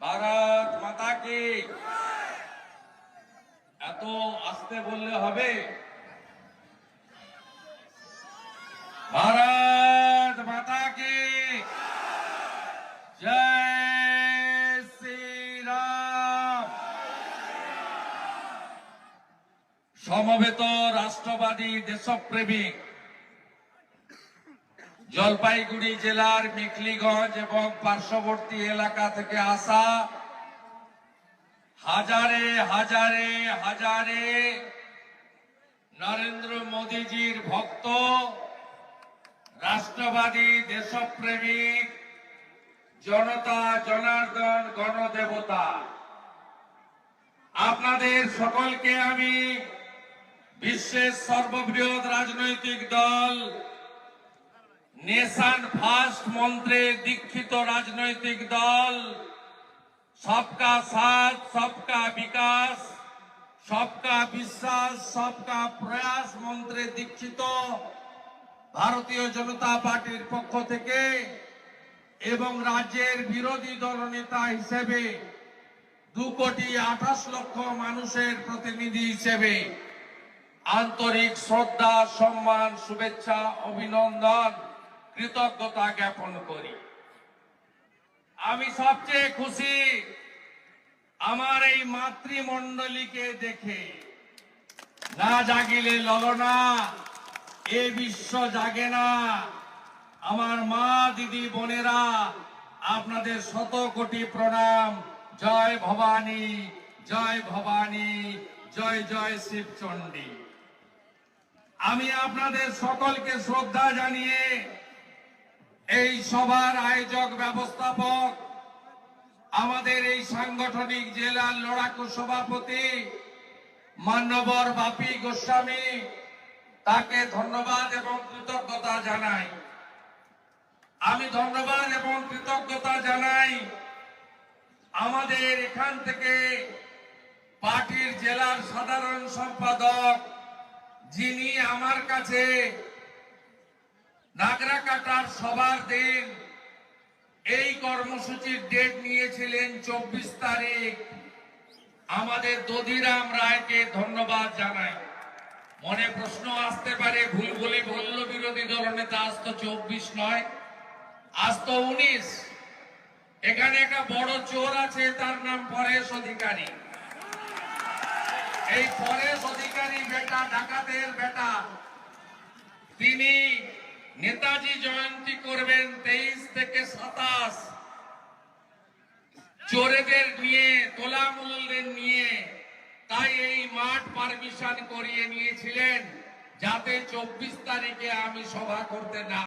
ভারত মাতা কি এত আসতে বললে হবে? ভারত মাতা কি সমবেত রাষ্ট্রবাদী দেশপ্রেমিক জলপাইগুড়ি জেলার মেখলিগঞ্জ এবং পার্শ্ববর্তী এলাকা থেকে আসা হাজারে হাজারে হাজারে নরেন্দ্র মোদীজির ভক্ত, রাষ্ট্রবাদী দেশপ্রেমিক, জনতা, জনার্দন, গণদেবতা। আপনাদের সকলকে আমি বিশ্বের সর্ববৃহৎ রাজনৈতিক দল নেশান ফার্স্ট মন্ত্রে দীক্ষিত রাজনৈতিক দল, সবকা সাথ, সবকা বিকাশ, সবকা বিশ্বাস, সবকা প্রয়াস মন্ত্রে দীক্ষিত ভারতীয় জনতা পার্টির পক্ষ থেকে এবং রাজ্যের বিরোধী দলনেতা হিসেবে দু কোটি আঠাশ লক্ষ মানুষের প্রতিনিধি হিসেবে আন্তরিক শ্রদ্ধা, সম্মান, শুভেচ্ছা, অভিনন্দন। কৃতজ্ঞতা জ্ঞাপন করি। আমি সবচেয়ে খুশি আমার এই মাতৃমণ্ডলীকে দেখে। না জাগিলে ললনা এ বিশ্ব জাগে না। আমার মা, দিদি, বোনেরা, আপনাদের শত কোটি প্রণাম। জয় ভবানী জয় ভবানী, জয় জয় শিবচণ্ডী। আমি আপনাদের সকলকে শ্রদ্ধা জানিয়ে এই সভার আয়োজক ব্যবস্থাপক, আমাদের এই সাংগঠনিক জেলার লড়াকু সভাপতি, মান্যবর বাপি গোস্বামী, তাকে ধন্যবাদ এবং কৃতজ্ঞতা জানাই। আমি ধন্যবাদ এবং কৃতজ্ঞতা জানাই আমাদের এখান থেকে পার্টির জেলার সাধারণ সম্পাদক, যিনি আমার কাছে নাগরা কাটার সবার দিন। এই কর্মসূচির ডেট নিয়েছিলেন চব্বিশ তারিখ। আমাদের দধিরাম রায়কে ধন্যবাদ জানাই। মনে প্রশ্ন আসতে পারে ভুল বলে বলল বিরোধী দলনেতা আজ তো চব্বিশ নয়, আজ তো উনিশ। এখানে একটা বড় চোর আছে, তার নাম পরেশ অধিকারী। এই পরেশ অধিকারী বেটা ডাকাতের বেটা। তিনি নেতাজি জয়ন্তী করবেন তেইশ থেকে সাতাশ। চোরেদের নিয়ে, তোলামূলদের নিয়ে, তাই এই মাঠ পারমিশন করিয়ে নিয়েছিলেন, যাতে চব্বিশ তারিখে আমি সভা করতে না